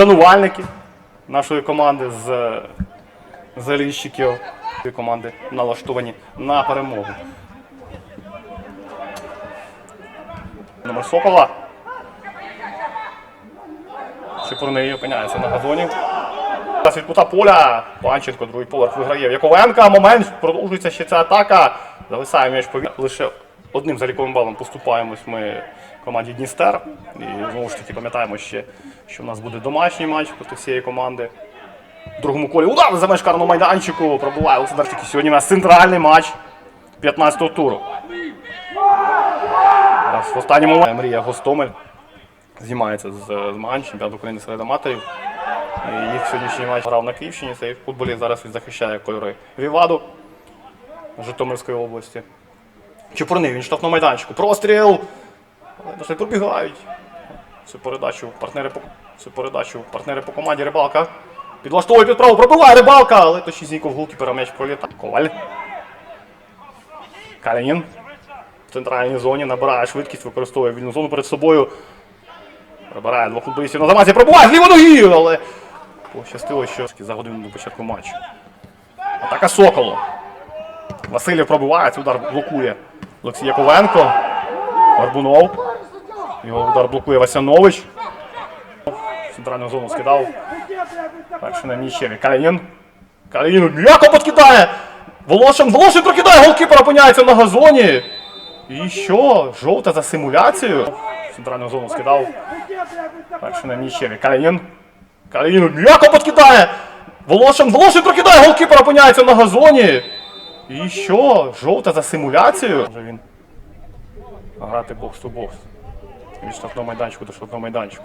шанувальники нашої команди з заліщиків команди налаштовані на перемогу. Номер Сокола. Чепурний опиняється на газоні. Зараз від поля. Панченко, другий поверх виграє Яковенка. Момент. Продовжується ще ця атака. Зависає м'яч повітря. Лише одним заліковим балом поступаємось ми команді Дністер. І знову ж таки пам'ятаємо ще, що в нас буде домашній матч проти всієї команди. В другому колі удар за меж карного майданчику. Пробуває Олександр Тільки. Сьогодні у нас центральний матч 15-го туру. Зараз в останньому матчі Мрія Гостомель знімається з змагань чемпіонату України серед аматорів. І їх сьогоднішній матч грав на Київщині. Цей футболіст зараз він захищає кольори Віваду Житомирської області. Чепурний, він штрафного майданчику. Простріл! Дошли пробігають. Цю передачу партнери по цю передачу партнери по команді Рибалка. Підлаштовує під право, пробиває рибалка, але то Шізніков голкіпера м'яч пролітає. Коваль. Калінін. В центральній зоні набирає швидкість, використовує вільну зону перед собою. Прибирає двох футболістів на замазі, пробуває з лівої ноги, але пощастило, що за годину до початку матчу. Атака Соколу. Васильєв пробиває, цей удар блокує Олексій Яковенко. Горбунов. Його удар блокує Васянович. Центральну зону скидав. Перший на Міщеві. Калінін. Калінін м'яко підкидає. Волошин, Волошин прокидає, голкіпер опиняється на газоні. І що? Жовта за симуляцію. Центральну зону скидав. Перший на Міщеві. Калінін. Калінін м'яко підкидає. Волошин, Волошин прокидає, голкіпер опиняється на газоні. І що? Жовта за симуляцію? Може він грати бокс ту бокс. Від штрафного майданчику до штрафного майданчику.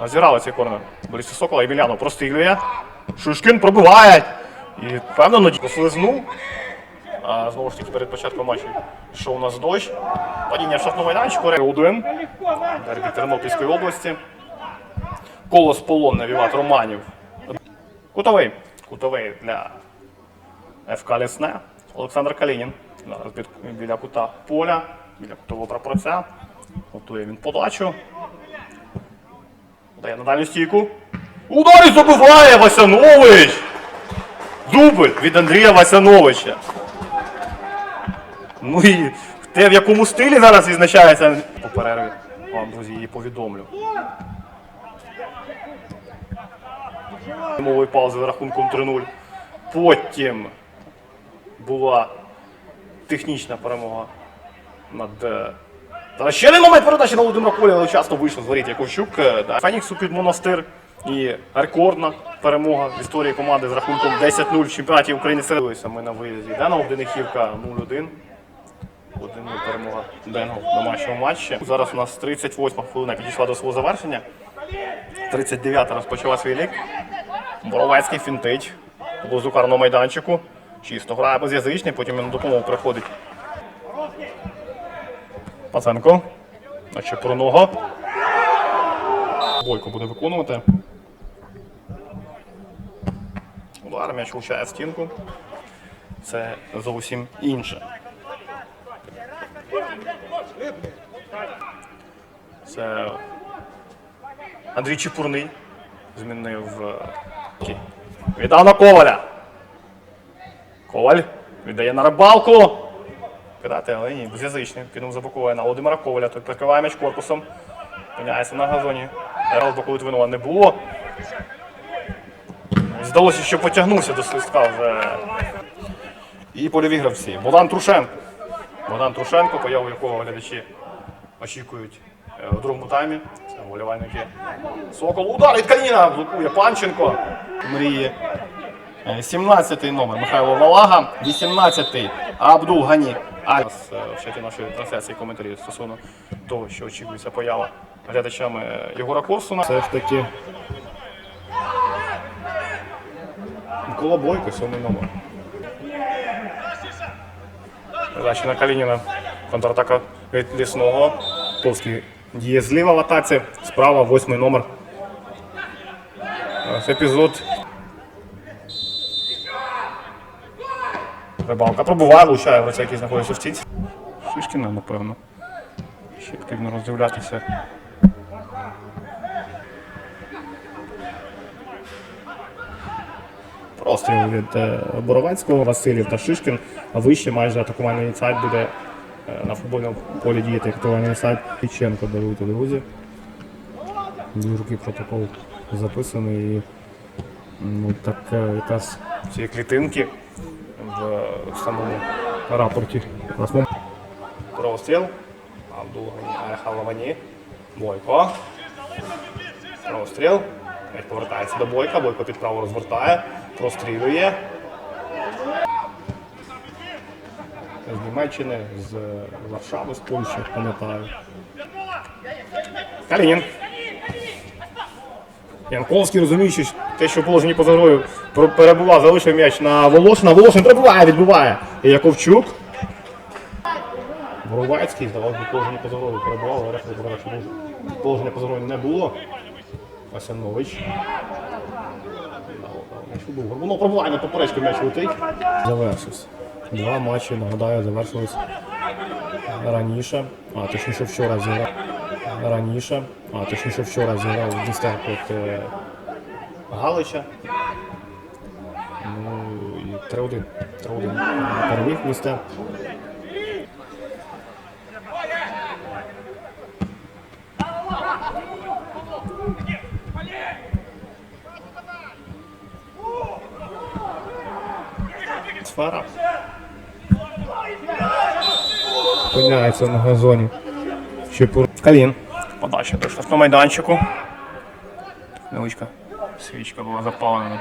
Розіграли цей корнер. Борисі Сокола і Білянов прострілює. Шишкін пробиває. І впевнено послизнув. А знову ж таки перед початком матчу йшов у нас дощ. Падіння в штрафному майданчику. Один. Дербі Тернопільської області. Колос полонне Віват Романів. Кутовий. Кутовий для ФК Лісне. Олександр Калінін. Зараз біля кута поля, біля кутового прапорця. Готує він подачу. Дає на дальню стійку. Ударі забиває Васянович! Дубль від Андрія Васяновича. Ну і те, в якому стилі зараз відзначається по перерві. Вам, друзі, її повідомлю. Мової паузи з рахунком 3-0. Потім була технічна перемога над. е, Та ще один момент передачі на Володимира але часто вийшов з воріт Яковчук. е, Да. Феніксу під монастир і рекордна перемога в історії команди з рахунком 10-0 в чемпіонаті України середилися. Ми на виїзді. Денов, Денихівка 0-1. 1-0 перемога Денов в домашньому матчі. Зараз у нас 38-ма хвилина підійшла до свого завершення. 39-та розпочала свій лік. Боровецький фінтить. Карного майданчику. Чисто грає без'язичний, потім він на допомогу приходить. Паценко. А ще про ногу. Бойко буде виконувати. Удар м'яч влучає в стінку. Це зовсім інше. Це Андрій Чепурний змінив е, Коваля. Коваль віддає на рибалку. Кидати, але ні, безязичний. Кинув забоковує на Володимира Коваля. Той прикриває м'яч корпусом. Пиняється на газоні. Боковий двинува не було. Здалося, що потягнувся до свистка вже. І польові гравці. Богдан Трушенко. Богдан Трушенко, появу якого глядачі очікують е, в другому таймі. Це вболівальники. Сокол. Удар від Каліна. Блокує Панченко. Мріє. Е, 17-й номер Михайло Валага, 18-й Абдул Гані. А е, в чаті нашої трансляції коментарі стосовно того, що очікується поява глядачами е, Єгора Корсуна. Все ж таки Микола Бойко, сьомий номер. Передача на Калініна. Контратака від лісного. Полський діє зліва в атаці, справа восьмий номер. Епізод рибалка. Пробувайло, Чаєвиця, який знаходиться в цій. Шишкіна, напевно. Ще потрібно роздивлятися. Простріл від е, Боровецького, Васильів та Шишкін. А вище майже атакувальний сайт буде е, на футбольному полі діяти атакувальний сайт Піченко даруйте, друзі. Дуже протокол записаний. І, ну, так е, якраз ці клітинки в, самому рапорті. Простріл. Абдулгані Халавані. Бойко. Простріл. Повертається до Бойка. Бойко під право розвертає. Прострілює. З Німеччини, з Варшави, з Польщі, пам'ятаю. Калінін. Янковський, розуміючи те, що в положенні поза грою перебував, залишив м'яч на Волошина. Волошин прибуває, відбиває. Яковчук. Боровецький, здавалося, в положенні поза грою перебував, але решта передачі був. Положення поза грою не було. Васянович. Горбунов пробуває на поперечку м'яч летить. Завершився. Два матчі, нагадаю, завершились раніше, а точніше вчора зіграв. Раніше, а точніше вчора зіграв Дістер проти Галича. Ну і 3-1. 3-1 переміг Дістер. Сфера. Опиняється на газоні. Ще пор... Калін. Подача до штрафного майданчику. Невеличка свічка була запалена.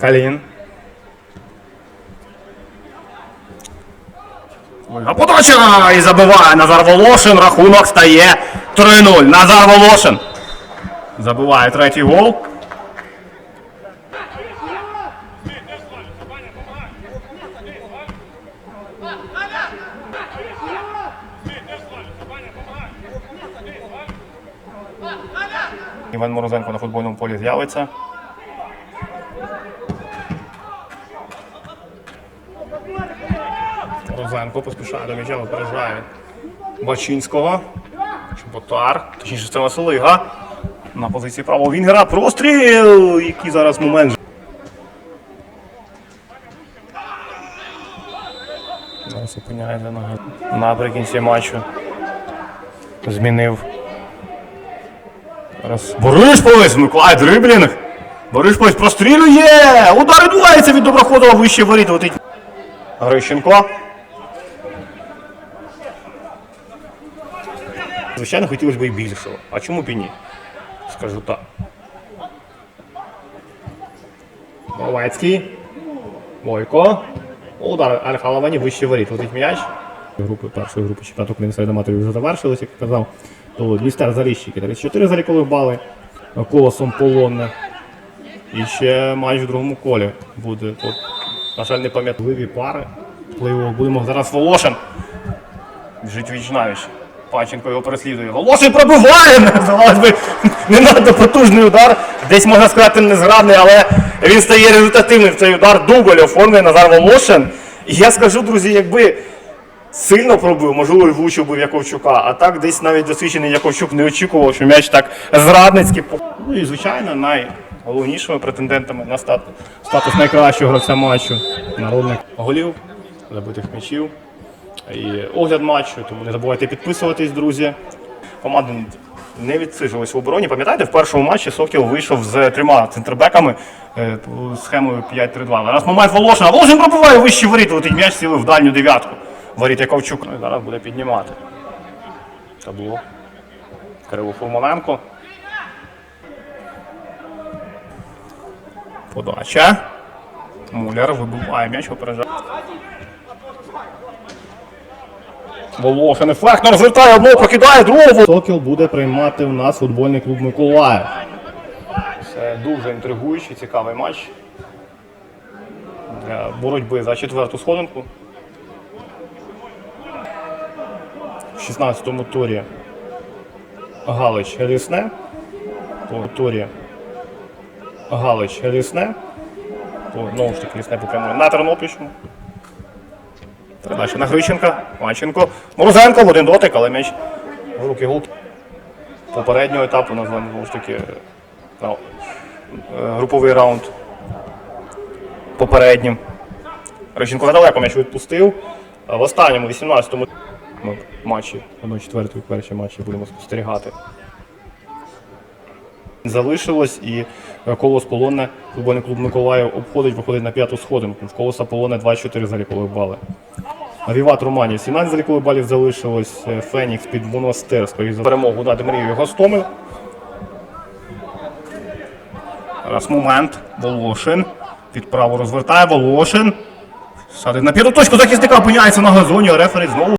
Калін. А подача! І забиває Назар Волошин. Рахунок стає 3-0. Назар Волошин. Забиває третій гол. Іван Морозенко на футбольному полі з'явиться. Морозенко поспішає до м'яча, випереджає Бачинського. Чоботар, точніше це Василига. На позиції правого Вінгера. Простріл! Який зараз момент. На наприкінці матчу. Змінив. Зараз Боришповець вмикає дриблінг. Боришповець прострілює! Удар відбувається від Доброходова вище воріт. Грищенко. Звичайно, хотілося б і більшого. А чому б і ні? Скажу так. Головецький. Бойко. Удар Альфа Лавані вище воріт. Летить м'яч. Групи першої групи чемпіонату України серед аматорів вже завершились, як казав. То Дністер Заліщики 34 залікових бали. Колосом Полонне. І ще матч в другому колі буде. Тут, на жаль, не пам'ятливі пари. Пливо будемо зараз Волошин. Біжить віч навіч. Панченко його переслідує. Волошин пробиває! Здавалось би, не надто потужний удар. Десь можна сказати незграбний, але він стає результативним. Цей удар дубль оформлює Назар Волошин. І я скажу, друзі, якби сильно пробив, можливо, і влучив би Яковчука, а так десь навіть досвідчений Яковчук не очікував, що м'яч так зрадницьки. Ну і звичайно, найголовнішими претендентами на статус, статус найкращого гравця матчу. Народних голів, забитих м'ячів і огляд матчу. Тому не забувайте підписуватись, друзі. Команда не відсижилась в обороні. Пам'ятаєте, в першому матчі Сокіл вийшов з трьома центрбеками е, схемою 5-3-2. Зараз момент Волошина. Волошин пробиває вищі воріт, летить м'яч цілив в дальню дев'ятку. Воріт Яковчук. Ну і зараз буде піднімати. Табло. Кирило Фурманенко. Подача. Муляр вибиває м'яч, випереджає. Волошин ефектно розвертає одного, покидає другого. Сокіл буде приймати в нас футбольний клуб Миколаїв. Це дуже інтригуючий, цікавий матч для боротьби за четверту сходинку. В 16-му турі Галич Лісне. По турі Галич Лісне. По, знову ж таки, лісне по прямому на Тернопільщину. Передача на Грищенка. Манченко. Морозенко один дотик, але м'яч в руки гол. Попереднього етапу назвемо знову ж таки е, груповий раунд. Попереднім. Грищенко недалеко м'яч відпустив. В останньому 18-му матчі, 1-4 перші матчі будемо спостерігати. Залишилось і е, колос полонне футбольний клуб Миколаїв обходить, виходить на п'яту сходинку. В колоса полонне 24 залікових бали. Віват Романів 17 залікових балів залишилось. Е, Фенікс під Монастир, за перемогу над Мрією Гостомель. Зараз момент. Волошин. Під право розвертає Волошин. Садить на п'яту точку захисника опиняється на газоні, а рефері знову.